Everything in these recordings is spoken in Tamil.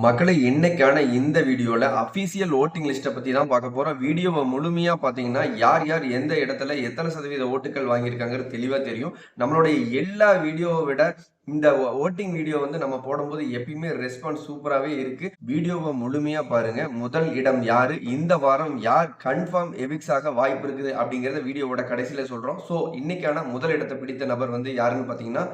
மக்களை இன்னைக்கான இந்த வீடியோவில் அஃபீஷியல் ஓட்டிங் லிஸ்ட்டை பற்றி தான் பார்க்க போகிறோம் வீடியோவை முழுமையாக பார்த்தீங்கன்னா யார் யார் எந்த இடத்துல எத்தனை சதவீத ஓட்டுகள் வாங்கியிருக்காங்கிறது தெளிவாக தெரியும். நம்மளுடைய எல்லா வீடியோவை விட இந்த ஓட்டிங் வீடியோ வந்து நம்ம போடும்போது எப்பயுமே ரெஸ்பான்ஸ் சூப்பராகவே இருக்கு. வீடியோவை முழுமையாக பாருங்க. முதல் இடம் யாரு? இந்த வாரம் யார் கன்ஃபார்ம் எவிக்ஸ் ஆக வாய்ப்பு இருக்குது அப்படிங்கிறத வீடியோவோட கடைசியில் சொல்கிறோம் ஸோ இன்னைக்கான முதல் இடத்தை பிடித்த நபர் வந்து யாருன்னு பார்த்தீங்கன்னா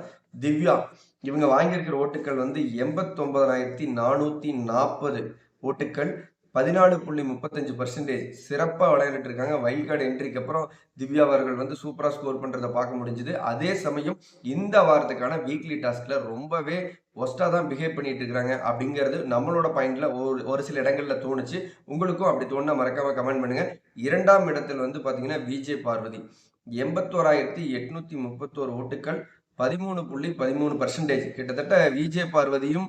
திவ்யா. இவங்க வாங்கியிருக்கிற ஓட்டுகள் வந்து எண்பத்தொன்பதாயிரத்தி நானூற்றி நாற்பது ஓட்டுகள் பதினாலு புள்ளி முப்பத்தஞ்சு பர்சன்டேஜ் சிறப்பாக விளையாடிட்டு இருக்காங்க வைல்ட் கார்டு என்ட்ரிக்கு அப்புறம் திவ்யா அவர்கள் வந்து சூப்பராக ஸ்கோர் பண்ணுறதை பார்க்க முடிஞ்சுது. அதே சமயம் இந்த வாரத்துக்கான வீக்லி டாஸ்கில் ரொம்பவே ஒஸ்ட்டாக தான் பிஹேவ் பண்ணிட்டு இருக்காங்க அப்படிங்கிறது நம்மளோட பாயிண்டில் ஒரு ஒரு சில இடங்களில் தோணுச்சு. உங்களுக்கும் அப்படி தோணுனா மறக்காமல் கமெண்ட் பண்ணுங்கள் இரண்டாம் இடத்தில் வந்து பார்த்தீங்கன்னா விஜய் பார்வதி. எண்பத்தோராயிரத்தி எட்நூற்றி முப்பத்தோரு ஓட்டுகள் பதிமூணு புள்ளி பதிமூணு பர்சன்டேஜ் கிட்டத்தட்ட விஜே பார்வதியும்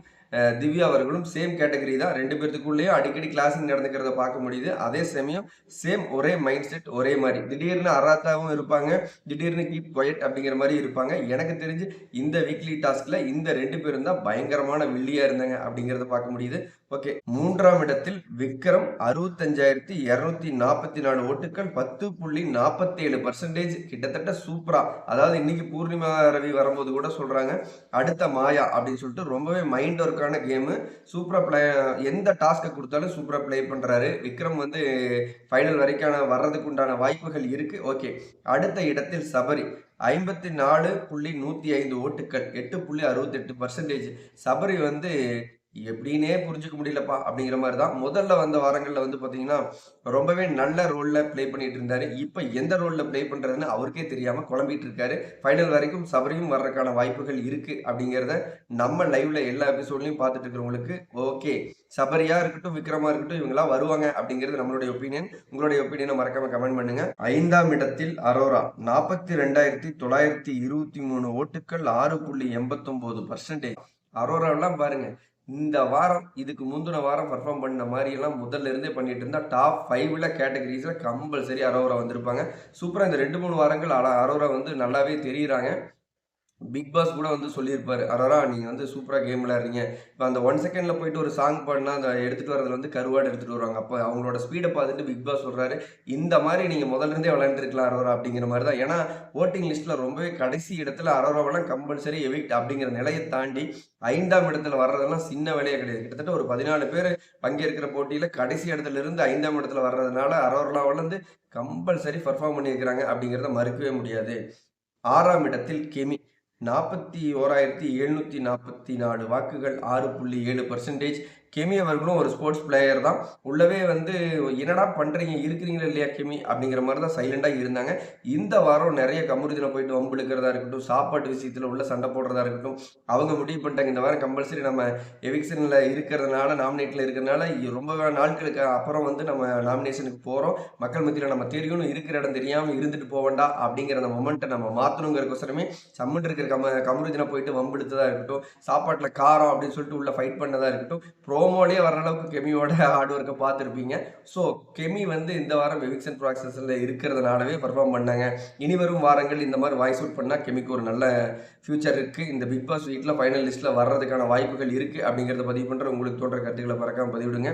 திவ்யா அவர்களும் சேம் கேட்டகரி தான். ரெண்டு பேர்த்துக்குள்ளேயும் அடிக்கடி கிளாஸிங் நடந்துக்கிறத பார்க்க முடியுது. அதே சமயம் சேம் ஒரே மைண்ட் செட் ஒரே மாதிரி. திடீர்னு அராத்தாவும் இருப்பாங்க. திடீர்னு கீப் பொயட் அப்படிங்கிற மாதிரி இருப்பாங்க. எனக்கு தெரிஞ்சு இந்த வீக்லி டாஸ்க்ல இந்த ரெண்டு பேரும் தான் பயங்கரமான வில்லியா இருந்தாங்க அப்படிங்கிறத பார்க்க முடியுது. ஓகே மூன்றாம் இடத்தில் விக்ரம் அறுபத்தஞ்சாயிரத்தி இருநூத்தி நாற்பத்தி நாலு ஓட்டுகள் பத்து புள்ளி நாற்பத்தி ஏழு பர்சன்டேஜ் கிட்டத்தட்ட சூப்பரா அதாவது இன்னைக்கு பூர்ணிமா ரவி வரும்போது கூட சொல்றாங்க அடுத்த மாயா அப்படின்னு சொல்லிட்டு ரொம்பவே மைண்ட் ஒர்க்கான கேமு சூப்பரா பிளே எந்த டாஸ்க்கை கொடுத்தாலும் சூப்பரா ப்ளே பண்றாரு. விக்ரம் வந்து ஃபைனல் வரைக்கான வர்றதுக்கு உண்டான வாய்ப்புகள் இருக்கு. ஓகே அடுத்த இடத்தில் சபரி ஐம்பத்தி நாலு புள்ளி நூற்றி ஐந்து ஓட்டுகள் எட்டு புள்ளி அறுபத்தெட்டு பர்சன்டேஜ் சபரி வந்து எப்படின்னே புரிஞ்சுக்க முடியலப்பா அப்படிங்கிற மாதிரி தான் முதல்ல வந்த வாரங்களில் வந்து பார்த்தீங்கன்னா ரொம்பவே நல்ல ரோலில் ப்ளே பண்ணிட்டு இருந்தாரு. இப்போ எந்த ரோலில் ப்ளே பண்ணுறதுன்னு அவருக்கே தெரியாமல் குழம்பிட்டு இருக்காரு. ஃபைனல் வரைக்கும் சபரியும் வர்றதுக்கான வாய்ப்புகள் இருக்கு அப்படிங்கிறத நம்ம லைவ்ல எல்லா எபிசோட்லையும் பார்த்துட்டு இருக்கிறவங்களுக்கு ஓகே சபரியா இருக்கட்டும் விக்ரமா இருக்கட்டும் இவங்களாம் வருவாங்க அப்படிங்கிறது நம்மளுடைய ஒப்பீனியன் உங்களுடைய ஒப்பீனியனை மறக்காம கமெண்ட் பண்ணுங்க. ஐந்தாம் இடத்தில் அரோரா நாற்பத்தி ரெண்டாயிரத்தி தொள்ளாயிரத்தி இருபத்தி மூணு ஓட்டுகள் ஆறு புள்ளி எண்பத்தொன்பது பர்சன்டேஜ் அரோராவெல்லாம் பாருங்க இந்த வாரம் இதுக்கு முந்தின வாரம் பர்ஃபார்ம் பண்ண மாதிரியெல்லாம் முதல்ல இருந்தே பண்ணிட்டு இருந்தா டாப் ஃபைவ்ல கேட்டகரிஸ்ல கம்பல்சரி அரோரா வந்திருப்பாங்க. சூப்பராக இந்த ரெண்டு மூணு வாரங்கள் அரோரா வந்து நல்லாவே தெரியுறாங்க. பிக் பாஸ் கூட வந்து சொல்லியிருப்பார். அரோரா நீங்கள் வந்து சூப்பராக கேம் விளையாடுறீங்க. இப்போ அந்த ஒன் செகண்டில் போயிட்டு ஒரு சாங் பாடினா அந்த எடுத்துகிட்டு வரதுல வந்து கருவாடு எடுத்துகிட்டு வருவாங்க. அப்போ அவங்களோட ஸ்பீடை பார்த்துட்டு பிக் பாஸ் சொல்கிறாரு இந்த மாதிரி நீங்கள் முதல்ல இருந்தே விளையாண்டுருக்கலாம் அரோரா அப்படிங்கிற மாதிரி தான். ஏன்னா ஓட்டிங் லிஸ்ட்டில் ரொம்பவே கடைசி இடத்துல அரோராவெல்லாம் கம்பல்சரி எவிக்ட் அப்படிங்கிற நிலையை தாண்டி ஐந்தாம் இடத்துல வர்றதெல்லாம் சின்ன வேலையே கிடையாது. கிட்டத்தட்ட ஒரு பதினாலு பேர் பங்கேற்கிற போட்டியில் கடைசி இடத்துல இருந்து ஐந்தாம் இடத்துல வர்றதுனால அரோரா வளர்ந்து கம்பல்சரி பர்ஃபார்ம் பண்ணியிருக்கிறாங்க அப்படிங்கிறத மறுக்கவே முடியாது. ஆறாம் இடத்தில் கெமி நாற்பத்தி ஓராயிரத்தி எழுநூற்றி நாற்பத்தி நாலு வாக்குகள் ஆறு புள்ளி ஏழு பர்சன்டேஜ் கெமி அவர்களும் ஒரு ஸ்போர்ட்ஸ் பிளேயர் தான். உள்ளவே வந்து என்னடா பண்ணுறீங்க இருக்கிறீங்களா இல்லையா கெமி? அப்படிங்கிற மாதிரி தான் சைலண்டாக இருந்தாங்க. இந்த வாரம் நிறைய கமுருதில் போயிட்டு வம்பு எடுக்கிறதா இருக்கட்டும் சாப்பாட்டு விஷயத்தில் உள்ள சண்டை போடுறதா இருக்கட்டும் அவங்க முடிவு பண்ணிட்டாங்க. இந்த வாரம் கம்பல்சரி நம்ம எவிக்ஷனில் இருக்கிறதுனால நாமினேட்டில் இருக்கிறதுனால ரொம்ப நாட்களுக்கு அப்புறம் வந்து நம்ம நாமினேஷனுக்கு போகிறோம் மக்கள் மத்தியில் நம்ம தெரியணும் இருக்கிற இடம் தெரியாமல் இருந்துட்டு போவேண்டா அப்படிங்கிற அந்த மொமெண்ட்டை நம்ம மாற்றணுங்கிறக்கோசரமே சம்மன் இருக்கிற கம கமருதினை போயிட்டு வம்பெடுத்ததா இருக்கட்டும் சாப்பாட்டில் காரம் அப்படின்னு சொல்லிட்டு உள்ள ஃபைட் பண்ணதாக இருக்கட்டும் ப்ரோ ப்ரோமோலேயே வர அளவுக்கு கெமியோட ஹார்ட் ஒர்க்கை பார்த்துருப்பீங்க. ஸோ கெமி வந்து இந்த வாரம் எவிக்ஷன் ப்ராசஸில் இருக்கிறதுனாலவே பர்ஃபார்ம் பண்ணாங்க. இனி வரும் வாரங்கள் இந்த மாதிரி வாய்ஸ் அவுட் பண்ணால் கெமிக்கு ஒரு நல்ல ஃபியூச்சர் இருக்குது இந்த பிக் பாஸ் வீட்டில் ஃபைனல் லிஸ்ட்டில் வர்றதுக்கான வாய்ப்புகள் இருக்குது அப்படிங்கிறத பதிவு பண்ணுற உங்களுக்கு தோன்ற கருத்துக்களை மறக்காமல் பதிவிடுங்க.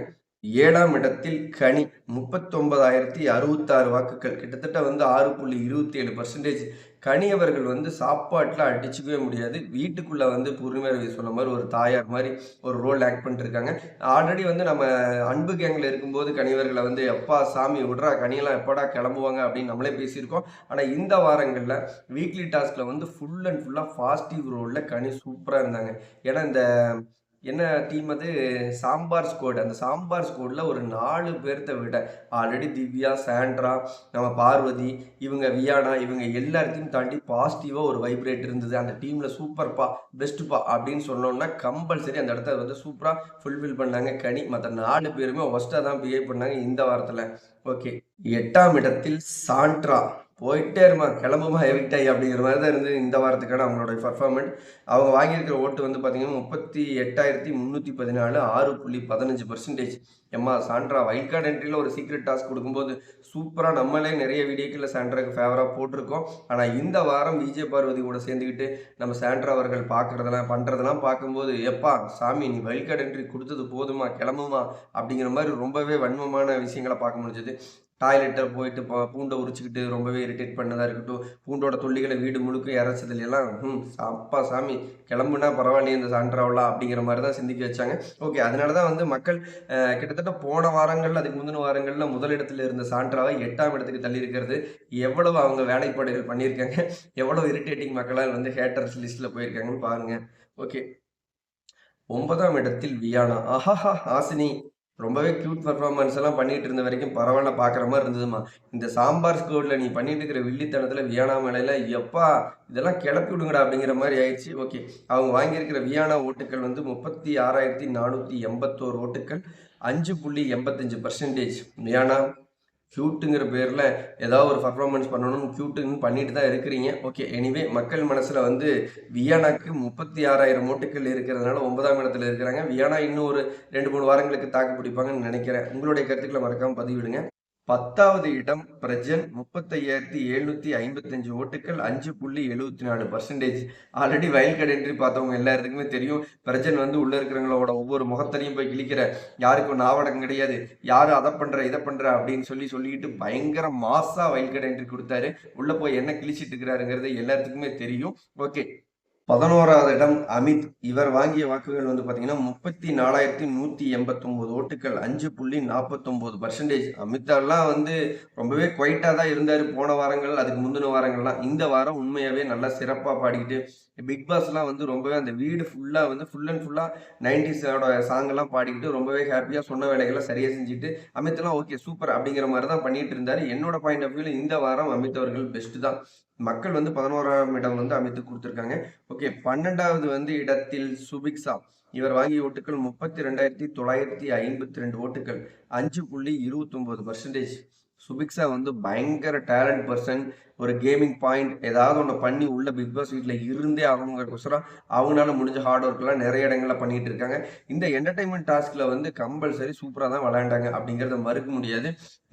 ஏழாம் இடத்தில் கனி முப்பத்தொன்பதாயிரத்தி அறுபத்தாறு வாக்குகள். கிட்டத்தட்ட வந்து ஆறு புள்ளி இருபத்தி ஏழு பர்சன்டேஜ் கனி அவர்கள் வந்து சாப்பாட்டில் அடிச்சுக்கவே முடியாது. வீட்டுக்குள்ளே வந்து பூர்ணிமா ரவி சொன்ன மாதிரி ஒரு தாயார் மாதிரி ஒரு ரோல் ஆக்ட் பண்ணிட்டு இருக்காங்க ஆல்ரெடி வந்து நம்ம அன்பு கேங்கில் இருக்கும்போது கனிவர்களை வந்து எப்பா சாமி விட்றா கனியெல்லாம் எப்படா கிளம்புவாங்க அப்படின்னு நம்மளே பேசியிருக்கோம். ஆனால் இந்த வாரங்களில் வீக்லி டாஸ்கில் வந்து ஃபுல் அண்ட் ஃபுல்லாக பாசிட்டிவ் ரோலில் கனி சூப்பராக இருந்தாங்க. ஏன்னா இந்த என்ன டீம் அது? சாம்பார் ஸ்குவாட் அந்த சாம்பார் ஸ்குவாடில் ஒரு நாலு பேர்த்த விட ஆல்ரெடி திவ்யா சாண்ட்ரா நம்ம பார்வதி இவங்க வியானா இவங்க எல்லாத்தையும் தாண்டி பாசிட்டிவாக ஒரு வைப்ரேட் இருந்தது. அந்த டீமில் சூப்பர்ப்பா பெஸ்ட்டுப்பா அப்படின்னு சொன்னோம்னா கம்பல்சரி அந்த இடத்த வந்து சூப்பராக ஃபுல்ஃபில் பண்ணாங்க. கனி மற்ற நாலு பேருமே ஒஸ்ட்டாக தான் பிஹேவ் பண்ணாங்க இந்த வாரத்தில். ஓகே எட்டாம் இடத்தில் சாண்ட்ரா. போயிட்டே இருமா கிளம்புமா எவிக்டாய் ஆகி அப்படிங்கிற மாதிரி தான் இருந்து இந்த வாரத்துக்கான அவங்களோட பர்ஃபார்மெண்ட் அவங்க வாங்கியிருக்கிற ஓட்டு வந்து பார்த்தீங்கன்னா முப்பத்தி எட்டாயிரத்தி முந்நூற்றி பதினாலு ஆறு புள்ளி பதினஞ்சு பர்சன்டேஜ் எம்மா சாண்ட்ரா வைல்ட் கார்டு என்ட்ரியில் ஒரு சீக்ரெட் டாஸ்க் கொடுக்கும்போது சூப்பராக நம்மளே நிறைய வீடியோக்களில் சாண்ட்ராக்கு ஃபேவராக போட்டிருக்கோம். ஆனால் இந்த வாரம் விஜய் பார்வதி கூட சேர்ந்துக்கிட்டு நம்ம சாண்ட்ரா அவர்கள் பார்க்குறதெல்லாம் பண்ணுறதெல்லாம் பார்க்கும்போது எப்பா சாமி நீ வைல்ட் கார்டு என்ட்ரி கொடுத்தது போதுமா கிளம்புமா அப்படிங்கிற மாதிரி ரொம்பவே வன்மமான விஷயங்களை பார்க்க முடிஞ்சது. டாய்லெட்டை போயிட்டு பூண்டை உரிச்சிக்கிட்டு ரொம்பவே இரிட்டேட் பண்ணதாக இருக்கட்டும் பூண்டோட துள்ளிகளை வீடு முழுக்க இறச்சதுல எல்லாம் ம் அப்பா சாமி கிளம்புனா பரவாயில்லையே இந்த சான்றாவலாம் அப்படிங்கிற மாதிரி தான் சிந்திக்க வச்சாங்க. ஓகே அதனால தான் வந்து மக்கள் கிட்டத்தட்ட போன வாரங்களில் அதுக்கு முந்தின வாரங்களில் முதலிடத்தில் இருந்த சான்றாவை எட்டாம் இடத்துக்கு தள்ளி இருக்கிறது எவ்வளவு அவங்க வேலைப்பாடுகள் பண்ணியிருக்காங்க எவ்வளவு இரிட்டேட்டிங் மக்களால் வந்து ஹேட்டர்ஸ் லிஸ்ட்டில் போயிருக்காங்கன்னு பாருங்கள் ஓகே ஒன்பதாம் இடத்தில் வியானா. ஆஹாஹா ஆசினி. ரொம்பவே க்யூட் பர்ஃபார்மன்ஸ் எல்லாம் பண்ணிட்டு இருந்த வரைக்கும் பரவாயில்ல பார்க்குற மாதிரி இருந்ததுமா இந்த சாம்பார் ஸ்கூலில் நீ பண்ணிட்டு இருக்கிற வில்லித்தனத்தில் வியானா மேலையில் எப்பா இதெல்லாம் கிளப்பி விடுங்கடா அப்படிங்கிற மாதிரி ஆயிடுச்சு. ஓகே அவங்க வாங்கியிருக்கிற வியானா ஓட்டுகள் வந்து முப்பத்தி ஆறாயிரத்தி நானூற்றி எண்பத்தோரு ஓட்டுகள் அஞ்சு புள்ளி எண்பத்தஞ்சு பர்சன்டேஜ் வியானா க்யூட்டுங்கிற பேரில் ஏதாவது ஒரு பர்ஃபார்மன்ஸ் பண்ணணும்னு க்யூட்டுன்னு பண்ணிட்டு தான் இருக்கிறீங்க. ஓகே எனிவே மக்கள் மனசில் வந்து வியானாக்கு முப்பத்தி ஆறாயிரம் ஓட்டுகள் இருக்கிறதுனால ஒன்பதாம் இடத்துல இருக்கிறாங்க. வியானா இன்னும் ஒரு ரெண்டு மூணு வாரங்களுக்கு தாக்கு பிடிப்பாங்கன்னு நினைக்கிறேன். உங்களுடைய கருத்துக்களை மறக்காமல் பதிவிடுங்க. பத்தாவது இடம் பிரஜன் முப்பத்தையாயிரத்தி எழுநூத்தி ஐம்பத்தஞ்சு ஓட்டுகள் அஞ்சு புள்ளி எழுபத்தி நாலு பர்சன்டேஜ் ஆல்ரெடி வயல் கடை பார்த்தவங்க எல்லாருக்குமே தெரியும். பிரஜன் வந்து உள்ள இருக்கிறவங்களோட ஒவ்வொரு முகத்தரையும் போய் கிழிக்கிற யாருக்கும் நாவடம் கிடையாது. யாரு அதை பண்ற இதை பண்ற அப்படின்னு சொல்லி சொல்லிட்டு பயங்கர மாசா வயல் கடை கொடுத்தாரு. உள்ள போய் என்ன கிழிச்சிட்டு இருக்கிறாருங்கிறது எல்லாத்துக்குமே தெரியும். ஓகே பதினோராவது இடம் அமித். இவர் வாங்கிய வாக்குகள் வந்து பார்த்தீங்கன்னா முப்பத்தி நாலாயிரத்தி நூற்றி எண்பத்தொம்போது ஓட்டுகள் அஞ்சு புள்ளி நாற்பத்தொம்போது பர்சன்டேஜ் அமித்தாலாம் வந்து ரொம்பவே குவைட்டாக தான் இருந்தார். போன வாரங்கள் அதுக்கு முந்தின வாரங்கள்லாம். இந்த வாரம் உண்மையாகவே நல்லா சிறப்பாக பாடிக்கிட்டு பிக் பாஸ்லாம் வந்து ரொம்பவே அந்த வீடு ஃபுல்லாக வந்து ஃபுல் அண்ட் ஃபுல்லாக நைன்டிஸோட சாங்கெல்லாம் பாடிக்கிட்டு ரொம்பவே ஹாப்பியாக சொன்ன வேலைகளை சரியாக செஞ்சுட்டு அமித்லாம் ஓகே சூப்பர் அப்படிங்கிற மாதிரி தான் பண்ணிட்டு இருந்தார். என்னோட பாயிண்ட் ஆஃப் வியூவில் இந்த வாரம் அமித் அவர்கள் பெஸ்ட்டு தான். மக்கள் வந்து பதினோராம் இடம் வந்து அமைத்து கொடுத்துருக்காங்க. ஓகே பன்னெண்டாவது வந்து இடத்தில் சுபிக்ஸா. இவர் வாங்கிய ஓட்டுகள் முப்பத்தி ரெண்டாயிரத்தி தொள்ளாயிரத்தி ஐம்பத்தி ரெண்டு ஓட்டுகள். அஞ்சு புள்ளி இருபத்தி ஒன்பது பர்சன்டேஜ் சுபிக்ஸா வந்து பயங்கர டேலண்ட் பர்சன் ஒரு கேமிங் பாயிண்ட் ஏதாவது ஒன்று பண்ணி உள்ள பிக் பாஸ் வீட்டில் இருந்தே ஆகணுங்கிறக்கோசரம் அவங்களால முடிஞ்ச ஹார்ட் ஒர்க்லாம் நிறைய இடங்களில் பண்ணிட்டு இருக்காங்க. இந்த என்டர்டைன்மெண்ட் டாஸ்கில் வந்து கம்பல்சரி சூப்பராக தான் விளையாண்டாங்க அப்படிங்கிறத மறுக்க முடியாது.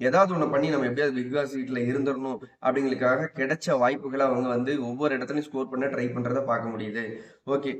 ஏதாவது ஒன்று பண்ணி நம்ம எப்படியாவது பிக் பாஸ் வீட்டில் இருந்துடணும் அப்படிங்களுக்காக கிடைச்ச வாய்ப்புகளை அவங்க வந்து ஒவ்வொரு இடத்துலையும் ஸ்கோர் பண்ண ட்ரை பண்ணுறத பார்க்க முடியுது. ஓகே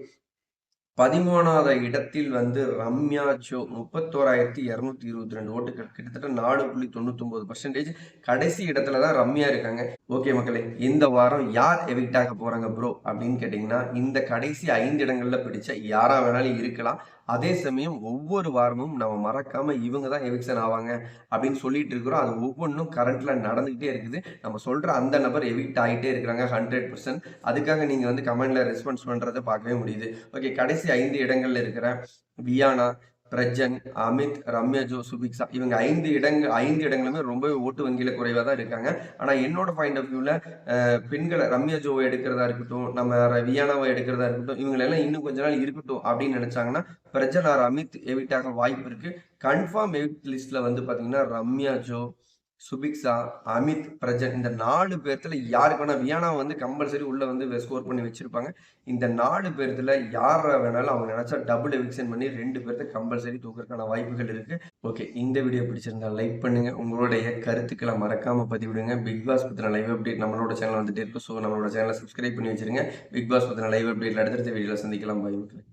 பதிமூணாவது இடத்தில் வந்து ரம்யா ஜோ முப்பத்தோராயிரத்தி இரநூத்தி இருபத்தி ரெண்டு ஓட்டுகள். கிட்டத்தட்ட நாலு புள்ளி தொண்ணூத்தொன்பது பர்சன்டேஜ் கடைசி இடத்துல தான் ரம்யா இருக்காங்க. ஓகே மக்களே இந்த வாரம் யார் எவிக்ட் ஆக போறாங்க ப்ரோ அப்படின்னு கேட்டீங்கன்னா இந்த கடைசி ஐந்து இடங்கள்ல பிடிச்ச யாரா வேணாலும் இருக்கலாம். அதே சமயம் ஒவ்வொரு வாரமும் நம்ம மறக்காம இவங்க தான் எவிக்ஷன் ஆவாங்க அப்படின்னு சொல்லிட்டு இருக்கிறோம். அது ஒவ்வொன்றும் கரண்ட்ல நடந்துகிட்டே இருக்குது. நம்ம சொல்ற அந்த நபர் எவிக்ட் ஆகிட்டே இருக்கிறாங்க ஹண்ட்ரட் பர்சன்ட் அதுக்காக நீங்க வந்து கமெண்ட்ல ரெஸ்பான்ஸ் பண்றதை பார்க்கவே முடியுது. ஓகே கடைசி ஐந்து இடங்கள்ல இருக்கிற வியானா பிரஜன் அமித் ரம்யா ஜோ சுபிக்ஸா இவங்க ஐந்து இடங்கள் ஐந்து இடங்களுமே ரொம்பவே ஓட்டு வங்கியில குறைவாக தான் இருக்காங்க. ஆனால் என்னோட பாயிண்ட் ஆஃப் வியூவில் பெண்களை ரம்யா ஜோவை எடுக்கிறதா இருக்கட்டும் நம்ம வியானாவை எடுக்கிறதா இருக்கட்டும் இவங்களெல்லாம் இன்னும் கொஞ்ச நாள் இருக்கட்டும் அப்படின்னு நினைச்சாங்கன்னா பிரஜன் ஆர் அமித் எவிட்டாக வாய்ப்பு இருக்கு. கன்ஃபார்ம் எவிட் லிஸ்ட்ல வந்து பார்த்தீங்கன்னா ரம்யா ஜோ சுபிக்ஸா அமித் பிரஜன் இந்த நாலு பேர்த்துல யாருக்கு வேணா வியானா வந்து கம்பல்சரி உள்ள வந்து ஸ்கோர் பண்ணி வச்சிருப்பாங்க. இந்த நாலு பேர்த்துல யார வேணாலும் அவங்க நினைச்சா டபுள் எவிக்ஷன் பண்ணி ரெண்டு பேர்த்த கம்பல்சரி தூக்கிறதுக்கான வாய்ப்புகள் இருக்கு. ஓகே இந்த வீடியோ பிடிச்சிருந்தா லைக் பண்ணுங்க. உங்களுடைய கருத்துக்களை மறக்காம பதிவிடுங்க. பிக் பாஸ் பத்தின லைவ் அப்டேட் நம்மளோட சேனல் வந்துட்டு இருக்கு. ஸோ நம்மளோட சேனலை சப்ஸ்கிரைப் பண்ணி வச்சிருங்க. பிக் பாஸ் பத்தின லைவ் அப்டேட்ல அடுத்தடுத்த வீடியோல சந்திக்கலாம். பாய் மக்கள்.